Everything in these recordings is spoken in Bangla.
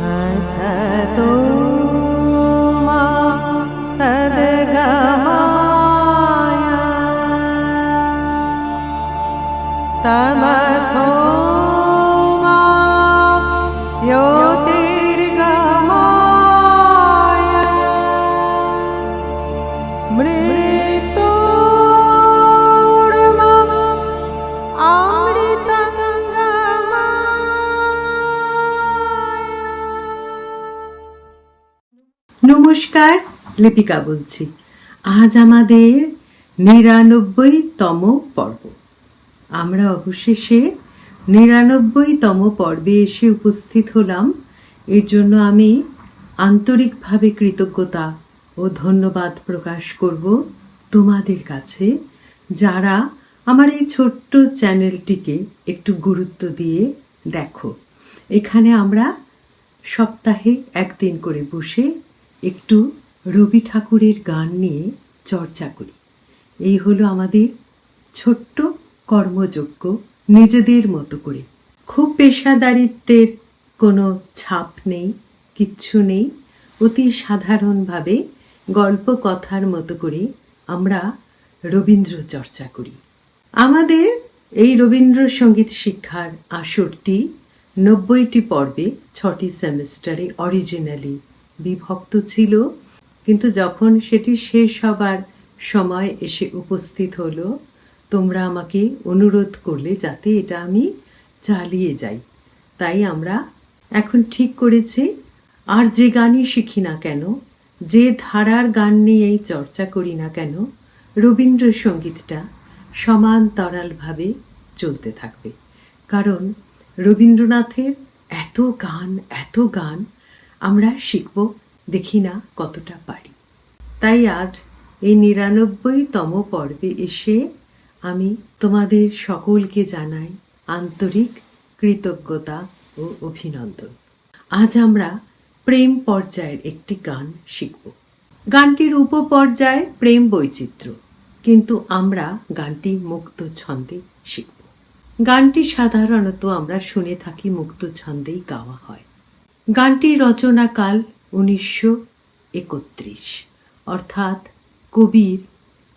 स तु मा सरगा त লিপিকা বলছি, আজ আমাদের নিরানব্বইতম পর্ব। আমরা অবশেষে নিরানব্বইতম পর্বে এসে উপস্থিত হলাম। এর জন্য আমি আন্তরিকভাবে কৃতজ্ঞতা ও ধন্যবাদ প্রকাশ করব তোমাদের কাছে, যারা আমার এই ছোট্ট চ্যানেলটিকে একটু গুরুত্ব দিয়ে দেখো। এখানে আমরা সপ্তাহে একদিন করে বসে একটু রবি ঠাকুরের গান নিয়ে চর্চা করি। এই হলো আমাদের ছোট্ট কর্মযোগ্য নিজেদের মতো করে। খুব পেশাদারিত্বের কোনো ছাপ নেই, কিচ্ছু নেই। অতি সাধারণভাবে গল্প কথার মতো করে আমরা রবীন্দ্র চর্চা করি। আমাদের এই রবীন্দ্রসঙ্গীত শিক্ষার আসরটি নব্বইটি পর্বে ছটি সেমিস্টারে অরিজিনালি বিভক্ত ছিল। কিন্তু যখন সেটি শেষ হবার সময় এসে উপস্থিত হলো, তোমরা আমাকে অনুরোধ করলে যাতে এটা আমি চালিয়ে যাই। তাই আমরা এখন ঠিক করেছি, আর যে গানই শিখি না কেন, যে ধারার গান নিয়েই চর্চা করি না কেন, রবীন্দ্রসঙ্গীতটা সমান্তরালভাবে চলতে থাকবে। কারণ রবীন্দ্রনাথের এত গান এত গান আমরা শিখব দেখি না কতটা পারি। তাই আজ এই নিরানব্বইতম পর্বে এসে আমি তোমাদের সকলকে জানাই আন্তরিক কৃতজ্ঞতা ও অভিনন্দন। আজ আমরা প্রেম পর্যায়ের একটি গান শিখব। গানটির উপপর্যায় প্রেম বৈচিত্র্য, কিন্তু আমরা গানটি মুক্ত ছন্দে শিখব। গানটি সাধারণত আমরা শুনে থাকি মুক্ত ছন্দেই গাওয়া হয়। গানটির রচনাকাল উনিশশো একত্রিশ, অর্থাৎ কবির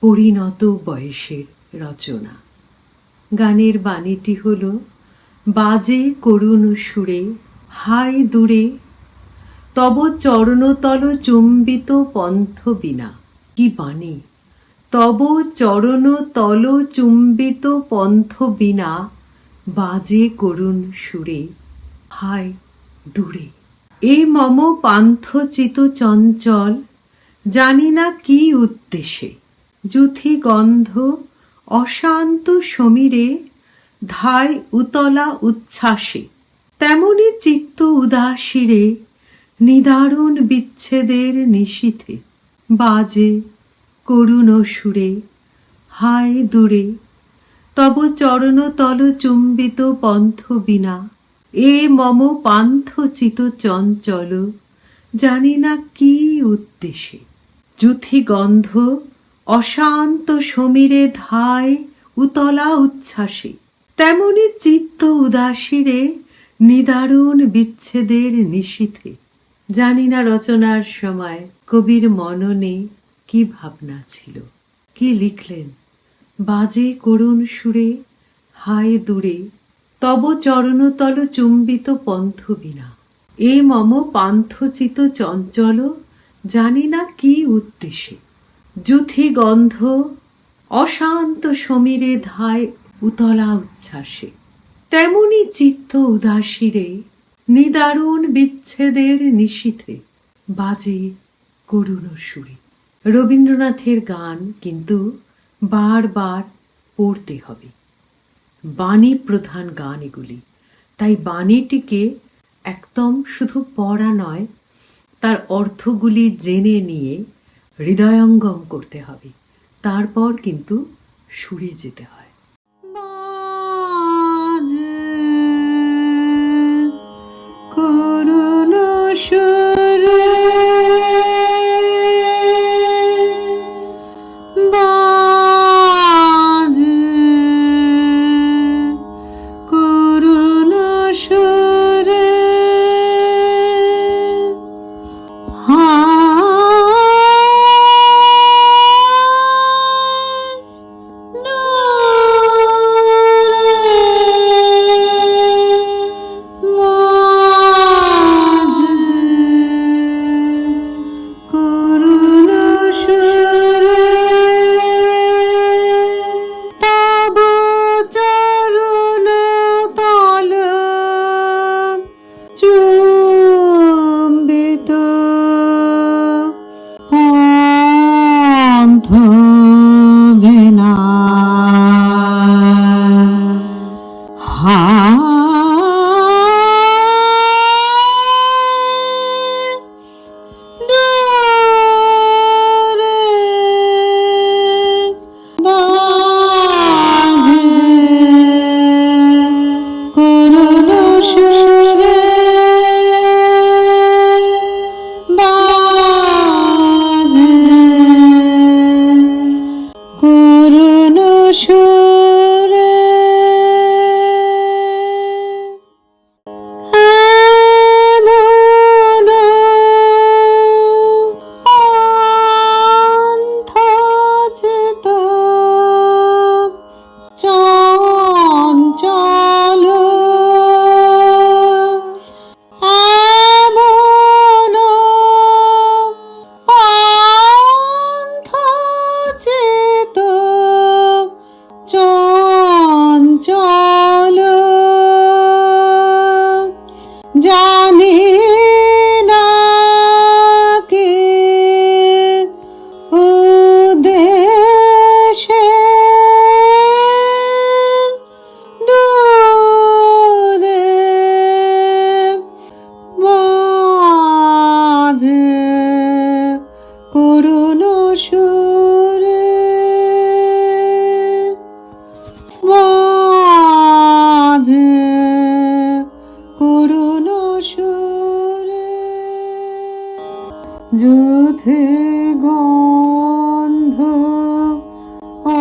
পরিণত বয়সের রচনা। গানের বাণীটি হল, বাজে করুণ সুরে হাই দূরে, তব চরণতল চুম্বিত পন্থ বিনা। কি বাণী? তব চরণতল চুম্বিত পন্থ বিনা, বাজে করুণ সুরে, হায় দূরে। এই মম পান্থচিত চঞ্চল, জানি না কি উদ্দেশ্যে। যুথি গন্ধ, অশান্ত সমীরে ধায় উতলা উচ্ছ্বাসে। তেমনি চিত্ত উদাসীরে, নিদারুণ বিচ্ছেদের নিশীথে। বাজে, করুণ সুরে, হায় দূরে, তব চরণতল চুম্বিত পন্থ বিনা এ মম পান্থচিত চঞ্চল, জানি না কি উদ্দেশ্যে। যুথি গন্ধ, অশান্ত সমীরে ধায়, উতলা উচ্ছ্বাসে। তেমনি চিত্ত উদাসীরে, নিদারুণ বিচ্ছেদের নিশীথে। জানি না রচনার সময়, কবির মননে কি ভাবনা ছিল। কি লিখলেন? বাজে করুণ সুরে, হায় দূরে। তব চরণতল চুম্বিত পন্থ বিনা এ মম পান্থচিত চঞ্চল, জানি না কি উদ্দেশ্যে। যুথি গন্ধ, অশান্ত সমীরে ধায় উতলা উচ্ছ্বাসে। তেমনি চিত্ত উদাসীরে, নিদারুণ বিচ্ছেদের নিশীথে বাজে করুণ সুরে। রবীন্দ্রনাথের গান কিন্তু বারবার পড়তে হবে। বাণী প্রধান গান এগুলি তাই বাণীটিকে একদম শুধু পড়া নয়, তার অর্থগুলি জেনে নিয়ে হৃদয়ঙ্গম করতে হবে। তারপর কিন্তু সুরে যেতে হয়।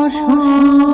অশান্ত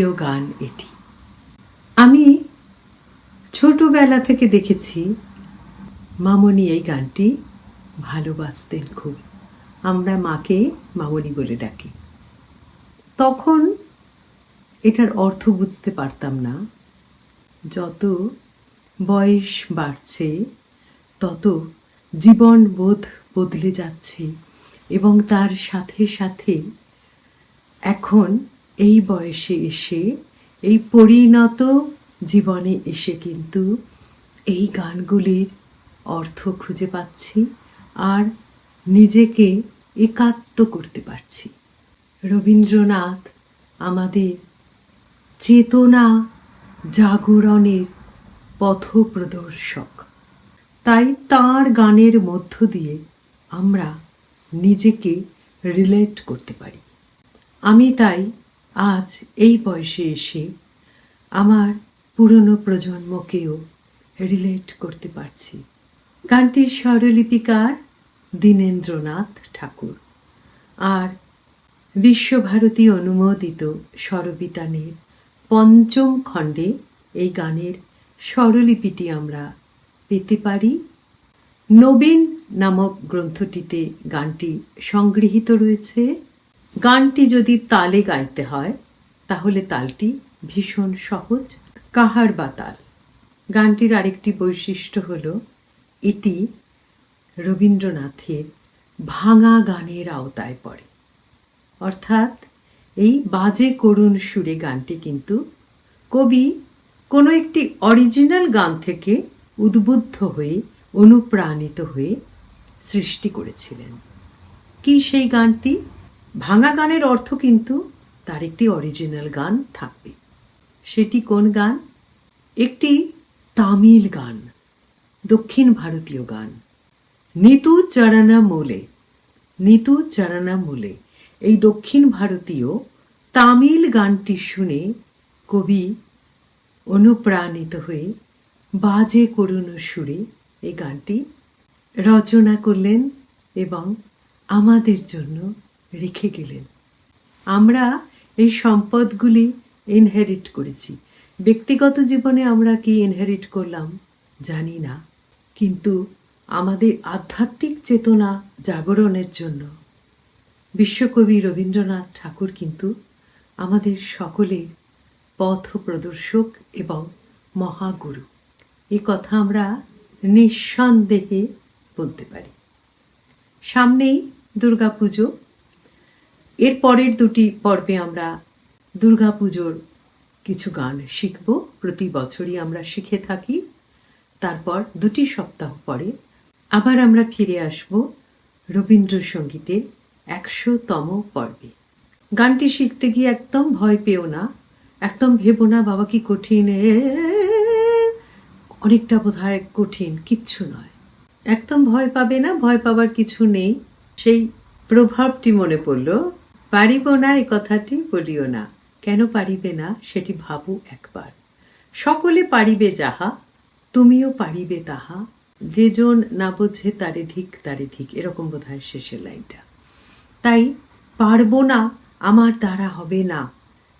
প্রিয় গান এটি। আমি ছোটবেলা থেকে দেখেছি মামনি এই গানটি ভালোবাসতেন খুব। আমরা মাকে মামনি বলে ডাকি। তখন এটার অর্থ বুঝতে পারতাম না। যত বয়স বাড়ছে, তত জীবন বোধ বদলে যাচ্ছে এবং তার সাথে সাথে এখন এই বয়সে এসে, এই পরিণত জীবনে এসে কিন্তু এই গানগুলির অর্থ খুঁজে পাচ্ছি আর নিজেকে একাত্ম করতে পারছি। রবীন্দ্রনাথ আমাদের চেতনা জাগরণের পথপ্রদর্শক তাই তার গানের মধ্য দিয়ে আমরা নিজেকে রিলেট করতে পারি। আমি তাই আজ এই বয়সে এসে আমার পুরনো প্রজন্মকেও রিলেট করতে পারছি। গানটির স্বরলিপিকার দীনেন্দ্রনাথ ঠাকুর আর বিশ্বভারতী অনুমোদিত স্বরবিতানের পঞ্চম খণ্ডে এই গানের স্বরলিপিটি আমরা পেতে পারি। নবীন নামক গ্রন্থটিতে গানটি সংগৃহীত রয়েছে। গানটি যদি তালে গাইতে হয়, তাহলে তালটি ভীষণ সহজ, কাহার বা তাল। গানটির আরেকটি বৈশিষ্ট্য হল, এটি রবীন্দ্রনাথের ভাঙা গানের আওতায় পড়ে। অর্থাৎ এই বাজে করুণ সুরে গানটি কিন্তু কবি কোনো একটি অরিজিনাল গান থেকে উদ্বুদ্ধ হয়ে, অনুপ্রাণিত হয়ে সৃষ্টি করেছিলেন। কি সেই গানটি? ভাঙা গানের অর্থ কিন্তু তার একটি অরিজিনাল গান থাকবে। সেটি কোন গান? একটি তামিল গান, দক্ষিণ ভারতীয় গান। নিতু চরণা মোলে, নিতু চরণা মোলে, এই দক্ষিণ ভারতীয় তামিল গানটি শুনে কবি অনুপ্রাণিত হয়ে বাজে করুণ সুরে এই গানটি রচনা করলেন এবং আমাদের জন্য রেখে গেলেন। আমরা এই সম্পদগুলি ইনহেরিট করেছি। ব্যক্তিগত জীবনে আমরা কি ইনহেরিট করলাম? জানি না। কিন্তু আমাদের আধ্যাত্মিক চেতনা জাগরণের জন্য। বিশ্বকবি রবীন্দ্রনাথ ঠাকুর কিন্তু আমাদের সকলের পথ প্রদর্শক এবং মহাগুরু। এই কথা আমরা নিঃসন্দেহে বলতে পারি। সামনেই দুর্গাপুজো। এর পরের দুটি পর্বে আমরা দুর্গাপুজোর কিছু গান শিখব। প্রতি বছরই আমরা শিখে থাকি। তারপর দুটি সপ্তাহ পরে আবার আমরা ফিরে আসব রবীন্দ্রসঙ্গীতের একশোতম পর্বে। গানটি শিখতে গিয়ে একদম ভয় পেও না। একদম ভেবো না, বাবা কি কঠিন অনেকটা বোধ হয় কঠিন, কিচ্ছু নয়। একদম ভয় পাবে না, ভয় পাবার কিছু নেই। সেই প্রভাবটি মনে পড়ল। পারিব না এ কথাটি বলিও না। কেন পারিবে না সেটি ভাবো একবার। সকলে পারিবে যাহা, তুমিও পারিবে তাহা। যে জন না বোঝে তারে ধিক তারে ধিক এরকম বোধ হয় শেষের লাইনটা। তাই পারব না, আমার দ্বারা হবে না।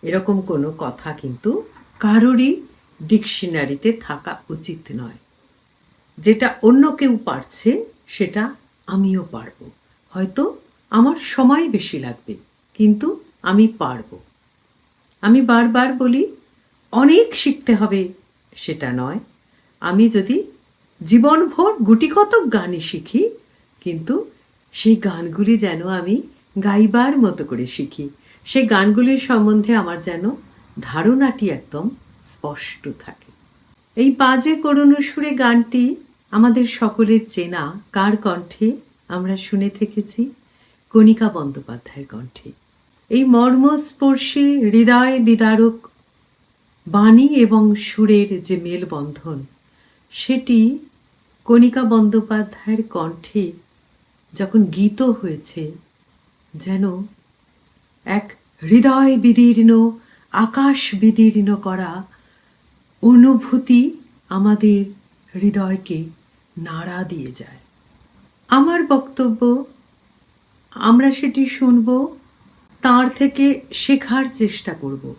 এরকম কোনো কথা কিন্তু কারোরই ডিকশনারিতে থাকা উচিত নয়। যেটা অন্য কেউ পারছে, সেটা আমিও পারব। হয়তো আমার সময় বেশি লাগবে। কিন্তু আমি পারব। আমি বারবার বলি, অনেক শিখতে হবে। সেটা নয়, আমি যদি জীবনভর গুটিকতক গানই শিখি, কিন্তু সেই গানগুলি যেন আমি গাইবার মতো করে শিখি, সেই গানগুলির সম্বন্ধে আমার যেন ধারণাটি একদম স্পষ্ট থাকে। এই বাজে করুণ সুরে গানটি আমাদের সকলের চেনা, কার কণ্ঠে আমরা শুনে থেকেছি? কণিকা বন্দ্যোপাধ্যায়ের কণ্ঠে। এই মর্মস্পর্শী হৃদয় বিদারক বাণী এবং সুরের যে মেলবন্ধন, সেটি কণিকা বন্দ্যোপাধ্যায়ের কণ্ঠে যখন গীত হয়েছে, যেন এক হৃদয় বিদীর্ণ, আকাশ বিদীর্ণ করা অনুভূতি আমাদের হৃদয়কে নাড়া দিয়ে যায়। আমার বক্তব্য, আমরা সেটি শুনব তার থেকে শেখার চেষ্টা করব।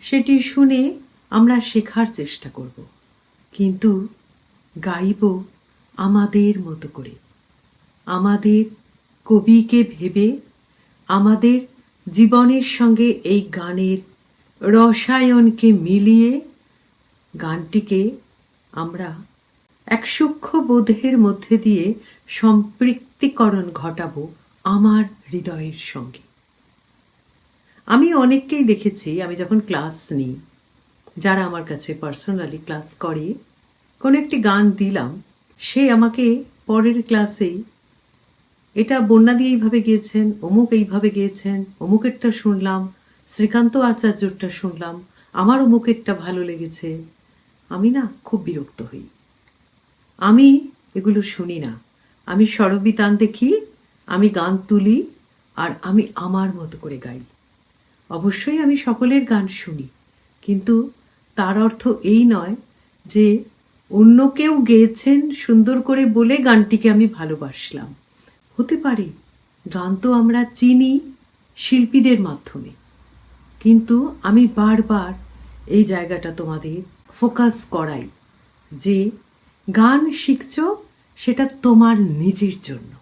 সেটি শুনে আমরা শেখার চেষ্টা করব। কিন্তু গাইব আমাদের মতো করে। আমাদের কবিকে ভেবে আমাদের জীবনের সঙ্গে এই গানের রসায়নকে মিলিয়ে গানটিকে আমরা এক সূক্ষ্ম বোধের মধ্যে দিয়ে সম্পৃক্তিকরণ ঘটাবো আমার হৃদয়ের সঙ্গে। আমি অনেককেই দেখেছি, আমি যখন ক্লাস নিই, যারা আমার কাছে পার্সোনালি ক্লাস করে, কোনো একটি গান দিলাম, সে আমাকে পরের ক্লাসেই, এটা বন্যাদি এইভাবে গিয়েছেন, অমুক এইভাবে গিয়েছেন, অমুকেরটা শুনলাম, শ্রীকান্ত আচার্যটা শুনলাম, আমার অমুকেরটা ভালো লেগেছে। আমি না খুব বিরক্ত হই। আমি এগুলো শুনি না। আমি স্বরবিতান দেখি, আমি গান তুলি, আর আমি আমার মতো করে গাই। অবশ্যই আমি সকলের গান শুনি। কিন্তু তার অর্থ এই নয় যে অন্য কেউ গেয়েছেন সুন্দর করে বলে গানটিকে আমি ভালোবাসলাম। হতে পারে গান তো আমরা চিনি শিল্পীদের মাধ্যমে। কিন্তু আমি বারবার এই জায়গাটা তোমাদের ফোকাস করাই যে গান শিখছ সেটা তোমার নিজের জন্য।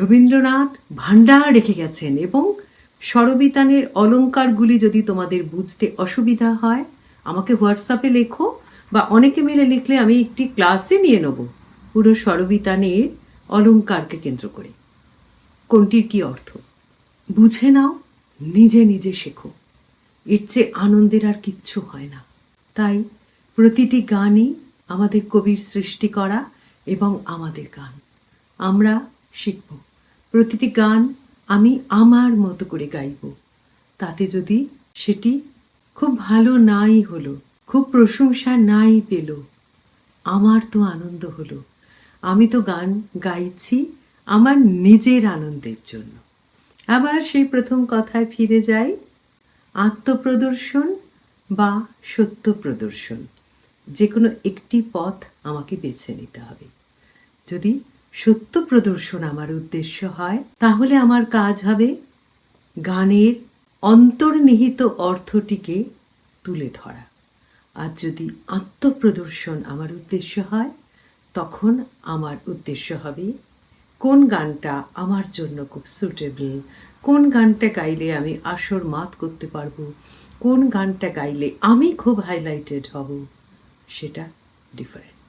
রবীন্দ্রনাথ ভাণ্ডার রেখে গেছেন এবং স্বরবিতানের অলঙ্কারগুলি যদি তোমাদের বুঝতে অসুবিধা হয়, আমাকে হোয়াটসঅ্যাপে লেখো বা অনেকে মিলে লিখলে আমি একটি ক্লাসে নিয়ে নেব। পুরো স্বরবিতানের অলঙ্কারকে কেন্দ্র করে। কোনটির কি অর্থ? বুঝে নাও, নিজে নিজে শেখো। এর চেয়ে আনন্দের আর কিচ্ছু হয় না। তাই প্রতিটি গানই আমাদের কবির সৃষ্টি করা এবং আমাদের গান। আমরা শিখব। প্রতিটি গান আমি আমার মতো করে গাইব। তাতে যদি সেটি খুব ভালো নাই হলো, খুব প্রশংসা নাই পেল, আমার তো আনন্দ হলো। আমি তো গান গাইছি আমার নিজের আনন্দের জন্য। আবার সেই প্রথম কথায় ফিরে যাই, আত্মপ্রদর্শন বা সত্য প্রদর্শন। যে কোনো একটি পথ আমাকে বেছে নিতে হবে। যদি সত্য প্রদর্শন আমার উদ্দেশ্য হয়। তাহলে আমার কাজ হবে গানের অন্তর্নিহিত অর্থটিকে তুলে ধরা। আর যদি আত্মপ্রদর্শন আমার উদ্দেশ্য হয়, তখন আমার উদ্দেশ্য হবে কোন গানটা আমার জন্য খুব সুটেবল কোন গানটা গাইলে আমি আসর মাত করতে পারব, কোন গানটা গাইলে আমি খুব হাইলাইটেড হব, সেটা ডিফারেন্ট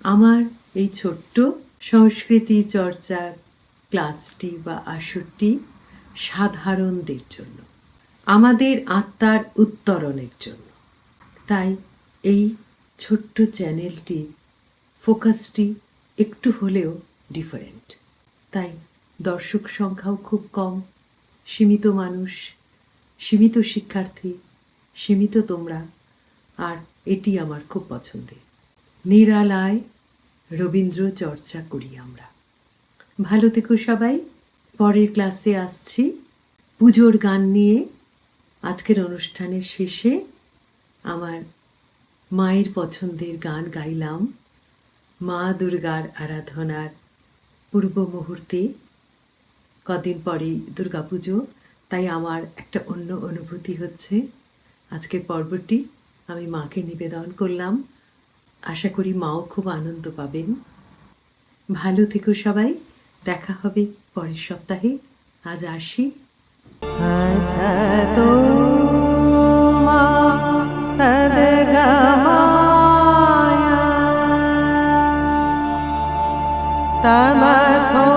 আমার এই ছোট্ট সংস্কৃতি চর্চার ক্লাসটি বা আসরটি সাধারণদের জন্য, আমাদের আত্মার উত্তরণের জন্য। তাই এই ছোট্ট চ্যানেলটি ফোকাসটি একটু হলেও ডিফারেন্ট। তাই দর্শক সংখ্যাও খুব কম, সীমিত মানুষ, সীমিত শিক্ষার্থী, সীমিত তোমরা, আর এটি আমার খুব পছন্দের। নিরালায় রবীন্দ্র চর্চা করি আমরা। ভালো থেকো সবাই। পরের ক্লাসে আসছি। পুজোর গান নিয়ে আজকের অনুষ্ঠানের শেষে আমার মায়ের পছন্দের গান গাইলাম। মা দুর্গার আরাধনার পূর্ব মুহূর্তে কদিন পরেই দুর্গাপুজো, তাই আমার একটা অন্য অনুভূতি হচ্ছে। আজকের পর্বটি আমি মাকে নিবেদন করলাম। আশা করি মাও খুব আনন্দ পাবেন। ভালো থেকো সবাই, দেখা হবে পরের সপ্তাহে, আজ আসি। তমসো